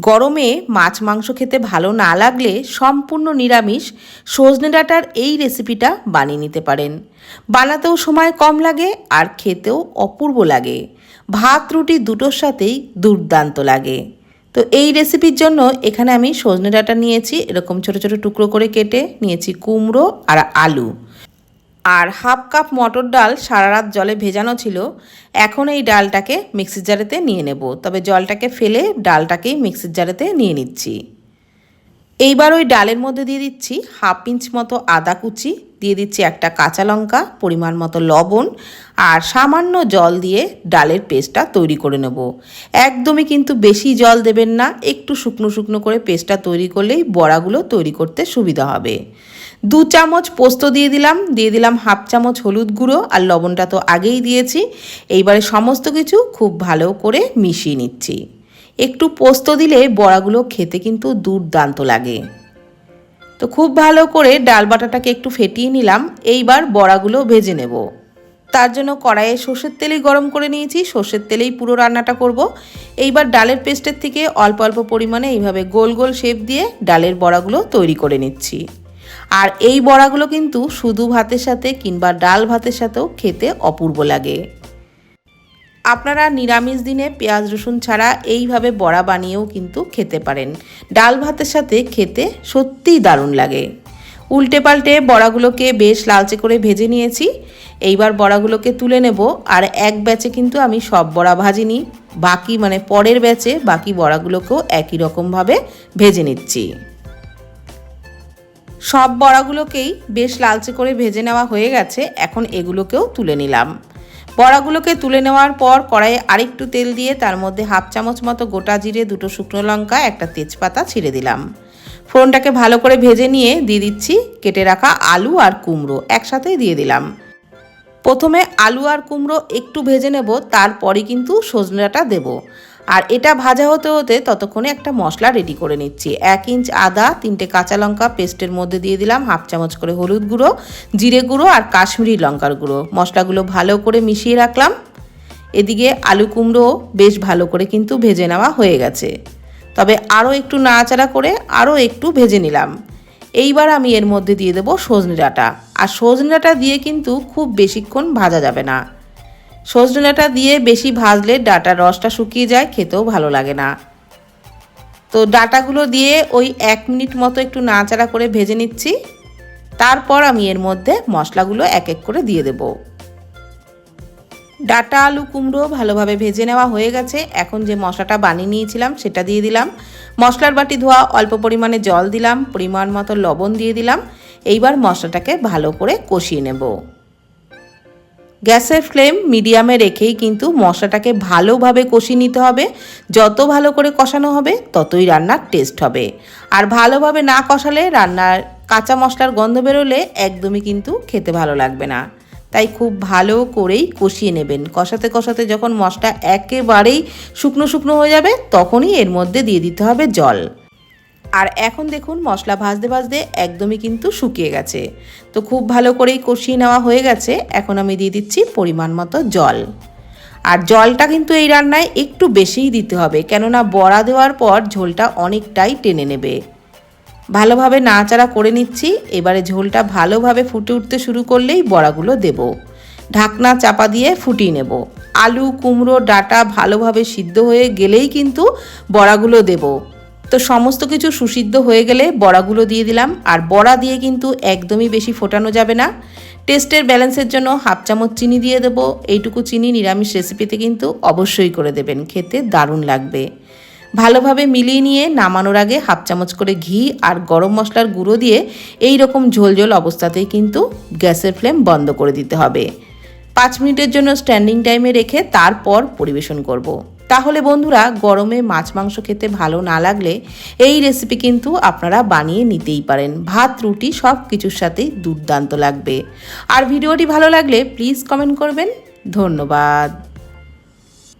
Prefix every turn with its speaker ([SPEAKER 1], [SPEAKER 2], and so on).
[SPEAKER 1] গরমে মাছ মাংস খেতে ভালো না লাগলে সম্পূর্ণ নিরামিষ সজনে ডাঁটার এই রেসিপিটা বানিয়ে নিতে পারেন। বানাতেও সময় কম লাগে আর খেতেও অপূর্ব লাগে। ভাত, রুটি দুটোর সাথেই দুর্দান্ত লাগে। তো এই রেসিপির জন্য এখানে আমি সজনে ডাঁটা নিয়েছি, এরকম ছোট ছোট টুকরো করে কেটে নিয়েছি কুমড়ো আর আলু। আর হাফ কাপ মটর ডাল সারা রাত জলে ভেজানো ছিল। এখন এই ডালটাকে মিক্সির জারেতে নিয়ে নেব। তবে জলটাকে ফেলে ডালটাকেই মিক্সির জারেতে নিয়ে নিচ্ছি। এইবার ওই ডালের মধ্যে দিয়ে দিচ্ছি হাফ ইঞ্চ মতো আদা কুচি, দিয়ে দিচ্ছি একটা কাঁচা লঙ্কা, পরিমাণ মতো লবণ আর সামান্য জল দিয়ে ডালের পেস্টটা তৈরি করে নেব। একদমই কিন্তু বেশি জল দেবেন না, একটু শুকনো শুকনো করে পেস্টটা তৈরি করলেই বড়াগুলো তৈরি করতে সুবিধা হবে। দু চামচ পোস্ত দিয়ে দিলাম দিয়ে দিলাম হাফ চামচ হলুদ গুঁড়ো আর লবণটা তো আগেই দিয়েছি। এইবারে সমস্ত কিছু খুব ভালো করে মিশিয়ে নিচ্ছি। একটু পোস্ত দিলে বড়াগুলো খেতে কিন্তু দুর্দান্ত লাগে। তো খুব ভালো করে ডাল বাটাটাকে একটু ফেটিয়ে নিলাম, এইবার বড়াগুলো ভেজে নেব। তার জন্য কড়াইয়ে সর্ষের তেলেই গরম করে নিয়েছি, সর্ষের তেলেই পুরো রান্নাটা করব। এইবার ডালের পেস্টের থেকে অল্প অল্প পরিমাণে এইভাবে গোল গোল শেপ দিয়ে ডালের বড়াগুলো তৈরি করে নিচ্ছি। আর এই বড়াগুলো কিন্তু শুধু ভাতের সাথে কিংবা ডাল ভাতের সাথেও খেতে অপূর্ব লাগে। আপনারা নিরামিষ দিনে পেঁয়াজ, রসুন ছাড়া এইভাবে বড়া বানিয়েও কিন্তু খেতে পারেন। ডাল ভাতের সাথে খেতে সত্যিই দারুণ লাগে। উল্টে পাল্টে বড়াগুলোকে বেশ লালচে করে ভেজে নিয়েছি। এইবার বড়াগুলোকে তুলে নেব আর এক ব্যাচে কিন্তু আমি সব বড়া ভাজিনি। বাকি মানে পরের ব্যাচে বাকি বড়াগুলোকেও একই রকমভাবে ভেজে নিচ্ছি। সব বড়াগুলোকেই বেশ লালচে করে ভেজে নেওয়া হয়ে গেছে, এখন এগুলোকেও তুলে নিলাম। বড়াগুলোকে তুলে নেওয়ার পর কড়াইয়ে আরেকটু তেল দিয়ে তার মধ্যে হাফ চামচ মতো গোটা জিরে, দুটো শুকনো লঙ্কা, একটা তেজপাতা ছিঁড়ে দিলাম। ফোড়নটাকে ভালো করে ভেজে নিয়ে দিয়ে দিচ্ছি কেটে রাখা আলু আর কুমড়ো, একসাথেই দিয়ে দিলাম। প্রথমে আলু আর কুমড়ো একটু ভেজে নেব তারপরে কিন্তু সজনাটা দেব। আর এটা ভাজা হতে হতে ততক্ষণে একটা মশলা রেডি করে নিচ্ছি। এক ইঞ্চ আদা, তিনটে কাঁচা লঙ্কা পেস্টের মধ্যে দিয়ে দিলাম, হাফ চামচ করে হলুদ গুঁড়ো, জিরে গুঁড়ো আর কাশ্মীরি লঙ্কার গুঁড়ো। মশলাগুলো ভালো করে মিশিয়ে রাখলাম। এদিকে আলু কুমড়ো বেশ ভালো করে কিন্তু ভেজে নেওয়া হয়ে গেছে। তবে আরও একটু নাড়াচাড়া করে আরও একটু ভেজে নিলাম। এইবার আমি এর মধ্যে দিয়ে দেবো সজনে ডাঁটা। আর সজনে ডাঁটা দিয়ে কিন্তু খুব বেশিক্ষণ ভাজা যাবে না। সজনে ডাঁটা দিয়ে বেশি ভাজলে ডাটার রসটা শুকিয়ে যায়, খেতেও ভালো লাগে না। তো ডাটাগুলো দিয়ে ওই এক মিনিট মতো একটু নাড়াচাড়া করে ভেজে নিচ্ছি। তারপর আমি এর মধ্যে মশলাগুলো এক এক করে দিয়ে দেব। ডাটা, আলু কুমড়ো ভালোভাবে ভেজে নেওয়া হয়ে গেছে। এখন যে মশলাটা বানিয়ে নিয়েছিলাম সেটা দিয়ে দিলাম। মশলার বাটি ধোয়া, অল্প পরিমাণে জল দিলাম, পরিমাণ মতো লবণ দিয়ে দিলাম। এইবার মশলাটাকে ভালো করে কষিয়ে নেব। গ্যাসের ফ্লেম মিডিয়ামে রেখেই কিন্তু মশলাটাকে ভালোভাবে কষিয়ে নিতে হবে। যত ভালো করে কষানো হবে, ততই রান্নার টেস্ট হবে। আর ভালোভাবে না কষালে রান্নার কাঁচা মশলার গন্ধ বেরোলে একদমই কিন্তু খেতে ভালো লাগবে না। তাই খুব ভালো করেই কষিয়ে নেবেন। কষাতে কষাতে যখন মশলা একেবারেই শুকনো শুকনো হয়ে যাবে, তখনই এর মধ্যে দিয়ে দিতে হবে জল। আর এখন দেখুন মশলা ভাজতে ভাজতে একদমই কিন্তু শুকিয়ে গেছে। তো খুব ভালো করেই কষিয়ে নেওয়া হয়ে গেছে, এখন আমি দিয়ে দিচ্ছি পরিমাণ মতো জল। আর জলটা কিন্তু এই রান্নায় একটু বেশিই দিতে হবে, কেননা বড়া দেওয়ার পর ঝোলটা অনেকটাই টেনে নেবে। ভালোভাবে নাড়াচাড়া করে নিচ্ছি, এবারে ঝোলটা ভালোভাবে ফুটে উঠতে শুরু করলেই বড়াগুলো দেব। ঢাকনা চাপা দিয়ে ফুটিয়ে নেব। আলু, কুমড়ো, ডাটা ভালোভাবে সিদ্ধ হয়ে গেলেই কিন্তু বড়াগুলো দেবো। তো সমস্ত কিছু সুসিদ্ধ হয়ে গেলে বড়াগুলো দিয়ে দিলাম। আর বড়া দিয়ে কিন্তু একদমই বেশি ফোটানো যাবে না। টেস্টের ব্যালেন্সের জন্য হাফ চামচ চিনি দিয়ে দেবো। এইটুকু চিনি নিরামিষ রেসিপিতে কিন্তু অবশ্যই করে দেবেন। খেতে দারুণ লাগবে। ভালোভাবে মিলিয়ে নিয়ে নামানোর আগে হাফ চামচ করে ঘি আর গরম মশলার গুঁড়ো দিয়ে এই রকম ঝোলঝোল অবস্থাতেই কিন্তু গ্যাসের ফ্লেম বন্ধ করে দিতে হবে। পাঁচ মিনিটের জন্য স্ট্যান্ডিং টাইমে রেখে তারপর পরিবেশন করব। তাহলে বন্ধুরা, গরমে মাছ মাংস খেতে ভালো না লাগলে এই রেসিপি কিন্তু আপনারা বানিয়ে নিতেই পারেন। ভাত, রুটি সব কিছুর সাথেই দুর্দান্ত লাগবে। আর ভিডিওটি ভালো লাগলে প্লিজ কমেন্ট করবেন। ধন্যবাদ।